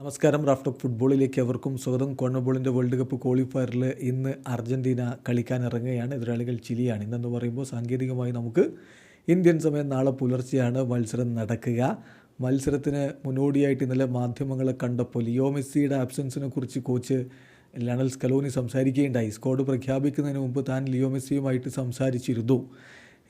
നമസ്കാരം. റാഫ്റ്റർ ഫുട്ബോളിലേക്ക് അവർക്കും സ്വാഗതം. കോൺബോളിന്റെ വേൾഡ് കപ്പ് ക്വാളിഫയറിൽ ഇന്ന് അർജന്റീന കളിക്കാൻ ഇറങ്ങുകയാണ് എതിരാളികൾ ചിലിയാണ്. ഇന്നെന്ന് പറയുമ്പോൾ സാങ്കേതികമായി നമുക്ക് ഇന്ത്യൻ സമയം നാളെ പുലർച്ചെയാണ് മത്സരം നടക്കുക. മത്സരത്തിന് മുന്നോടിയായിട്ട് ഇന്നലെ മാധ്യമങ്ങളെ കണ്ടപ്പോൾ ലിയോ മെസ്സിയുടെ ആബ്സൻസിനെ കുറിച്ച് കോച്ച് ലണൽ സ്കലോനി സംസാരിക്കുകയുണ്ടായി. സ്ക്വാഡ് പ്രഖ്യാപിക്കുന്നതിന് മുമ്പ് താൻ ലിയോ മെസ്സിയുമായിട്ട് സംസാരിച്ചിരുന്നു.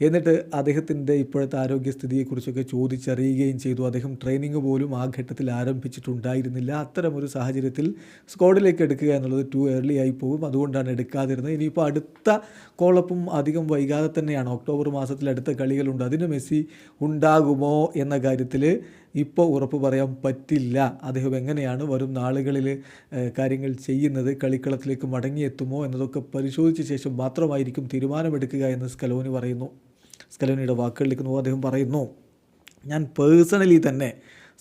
എന്നിട്ട് അദ്ദേഹത്തിന്റെ ഇപ്പോഴത്തെ ആരോഗ്യസ്ഥിതിയെക്കുറിച്ചൊക്കെ ചോദിച്ചറിയുകയും ചെയ്തു. അദ്ദേഹം ട്രെയിനിങ് പോലും ആ ഘട്ടത്തിൽ ആരംഭിച്ചിട്ടുണ്ടായിരുന്നില്ല. അത്തരമൊരു സാഹചര്യത്തിൽ സ്ക്വാഡിലേക്ക് എടുക്കുക എന്നുള്ളത് ടു ഏർലി ആയി പോകും. അതുകൊണ്ടാണ് എടുക്കാതിരുന്നത്. ഇനിയിപ്പോൾ അടുത്ത കോളപ്പും അധികം വൈകാതെ തന്നെയാണ്. ഒക്ടോബർ മാസത്തിൽ അടുത്ത കളികളുണ്ട്. അതിന് മെസ്സി ഉണ്ടാകുമോ എന്ന കാര്യത്തിൽ ഇപ്പോൾ ഉറപ്പ് പറയാൻ പറ്റില്ല. അദ്ദേഹം എങ്ങനെയാണ് വരും നാളുകളിൽ കാര്യങ്ങൾ ചെയ്യുന്നത്? കളിക്കളത്തിലേക്ക് മടങ്ങിയെത്തുമോ എന്നതൊക്കെ പരിശോധിച്ച ശേഷം മാത്രമായിരിക്കും തീരുമാനമെടുക്കുക എന്ന് സ്കലോനി പറയുന്നു. സ്കലോനിയുടെ വാക്കുകളിലേക്ക് നോക്കുമ്പോൾ അദ്ദേഹം പറയുന്നു ഞാൻ പേഴ്സണലി തന്നെ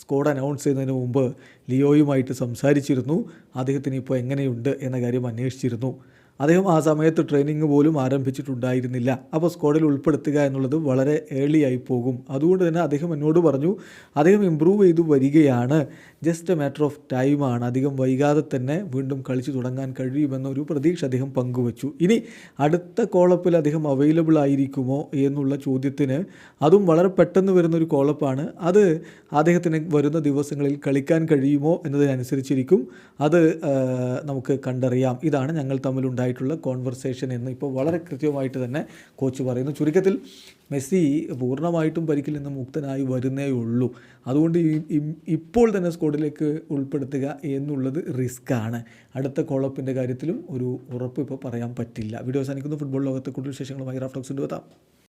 സ്കോഡ് അനൗൺസ് ചെയ്യുന്നതിന് മുമ്പ് ലിയോയുമായിട്ട് സംസാരിച്ചിരുന്നു. അദ്ദേഹത്തിന് ഇപ്പോൾ എങ്ങനെയുണ്ട് എന്ന കാര്യം അന്വേഷിച്ചിരുന്നു. അദ്ദേഹം ആ സമയത്ത് ട്രെയിനിങ് പോലും ആരംഭിച്ചിട്ടുണ്ടായിരുന്നില്ല. അപ്പോൾ സ്ക്വാഡിൽ ഉൾപ്പെടുത്തുക എന്നുള്ളത് വളരെ ഏളിയായി പോകും. അതുകൊണ്ട് തന്നെ അദ്ദേഹം എന്നോട് പറഞ്ഞു അദ്ദേഹം ഇമ്പ്രൂവ് ചെയ്തു വരികയാണ്. ജസ്റ്റ് എ മാറ്റർ ഓഫ് ടൈമാണ് അധികം വൈകാതെ തന്നെ വീണ്ടും കളിച്ചു തുടങ്ങാൻ കഴിയുമെന്നൊരു പ്രതീക്ഷ അദ്ദേഹം പങ്കുവച്ചു. ഇനി അടുത്ത കോളപ്പിൽ അദ്ദേഹം അവൈലബിൾ ആയിരിക്കുമോ എന്നുള്ള ചോദ്യത്തിന് അതും വളരെ പെട്ടെന്ന് വരുന്നൊരു കോളപ്പാണ് അത് അദ്ദേഹത്തിന് വരുന്ന ദിവസങ്ങളിൽ കളിക്കാൻ കഴിയുമോ എന്നതിനനുസരിച്ചിരിക്കും. അത് നമുക്ക് കണ്ടറിയാം. ഇതാണ് ഞങ്ങൾ തമ്മിലുണ്ടായിട്ടുള്ള കോൺവെർസേഷൻ എന്ന് ഇപ്പോൾ വളരെ കൃത്യമായിട്ട് തന്നെ കോച്ച് പറയുന്നു. ചുരുക്കത്തിൽ മെസ്സി പൂർണമായിട്ടും പരിക്കിൽ നിന്ന് മുക്തനായി വരുന്നേ ഉള്ളൂ. അതുകൊണ്ട് ഇപ്പോൾ തന്നെ സ്കോഡിലേക്ക് ഉൾപ്പെടുത്തുക എന്നുള്ളത് റിസ്ക്കാണ് അടുത്ത കോളപ്പിന്റെ കാര്യത്തിലും ഒരു ഉറപ്പ് ഇപ്പോൾ പറയാൻ പറ്റില്ല. വീഡിയോ അവസാനിക്കുന്നു. ഫുട്ബോൾ ലോകത്തെ കൂടുതൽ വിശേഷങ്ങളുമായി റാഫ്റ്റോക്സിന്റെ എത്താം.